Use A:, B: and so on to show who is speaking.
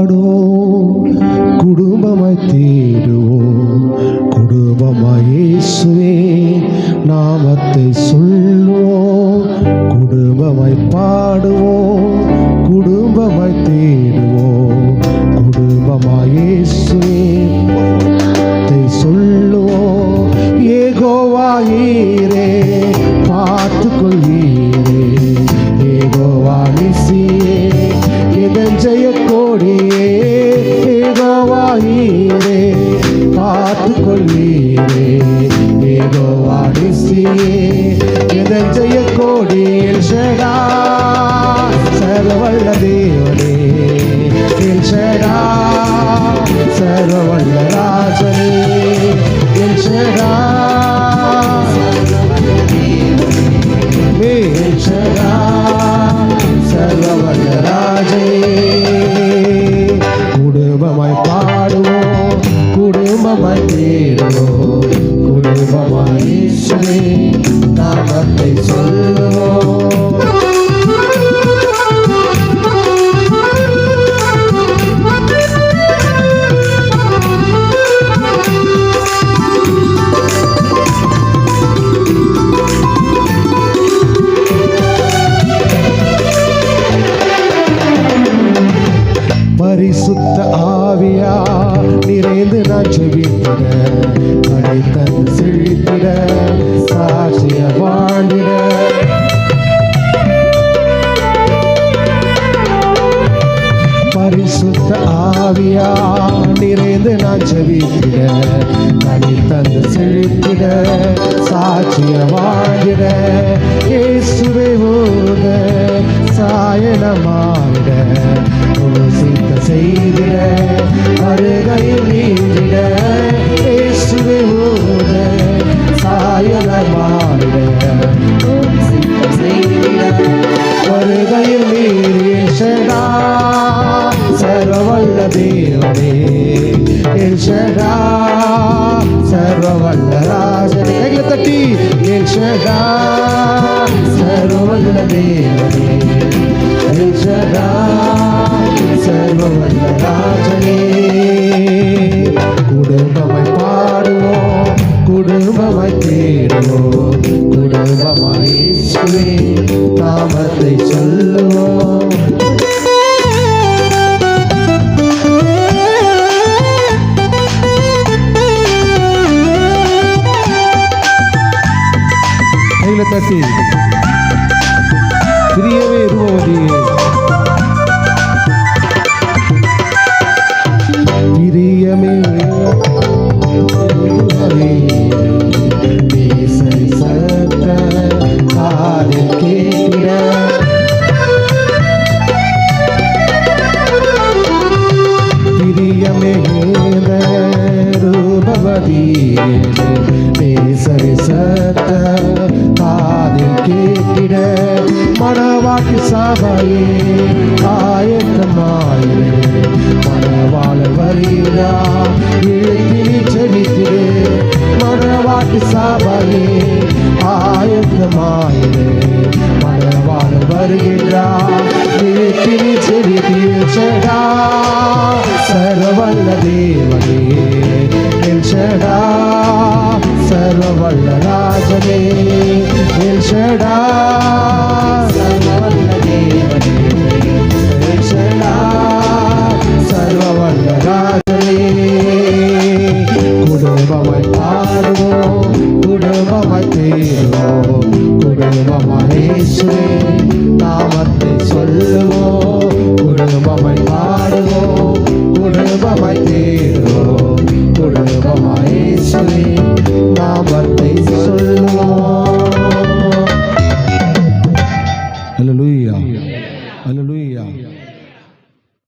A: பாடுவோம் குடும்பமாய் தேடுவோம் குடும்பமாயேசுவே நாமத்தை சொல்லுவோம் குடும்பமாய் பாடுவோம் குடும்பமாய் தேடுவோம் குடும்பமாயேசுவே சொல்லுவோம் ஏகோவாயே கோடியே ஏகோவாயீரே பார்த்து கொள்வீரே ஏகோவானிசியே இதன் ஜெய கோடியில் ஷடா சர்வல்ல தேவரே என் ஷடா சர்வல்ல ராஜனே என் ஷடா மேல் ஷடா குடும்பமாய் பரிசுத்த ஆவியா? நிறைந்து நான் ஜெபித்திட கடை செழித்திட சாட்சிய வாழ்ந்திட பரிசுத்த ஆவியா? நிறைந்து நான் ஜெபித்திட கடை செழித்திட சாட்சிய வாழ்ந்திட இயேசுவே ஓத சாயனமாவிட யோசிக்க செய்திட அருகையில் நீந்திட இயேசுவே ஓத சாயனமாவிட யோசிக்க செய்திட வருகையில் நீரேஷடா சர்வவல்ல தேவனே சர்வவல்ல ராஜனே. கைகளை தட்டி எல்ஷடா சர்வவல்ல தேவனே. குடும்பமாய் இயேசுவே நாமத்தை சொல்லுவோம் கையில தட்டி பிரியவே சபையே ஆயத்தமாயிரே மனவாழ வருகிறா எழுப்பினி செபித்திரே மனவாட்டு சபையே ஆயத்தமாயிரே மனவாழ வருகிறா எழுப்பினி செபித்தீர்ச்சடா சரவல்ல தேவனே எல்ஷடா சர்வவல்ல ராஜனே எல்ஷடா குடும்பமாய் பாடுவோம். குடும்பமாய் தேடுவோம். குடும்பமாய் இயேசுவே நாமத்தை சொல்லுவோம்.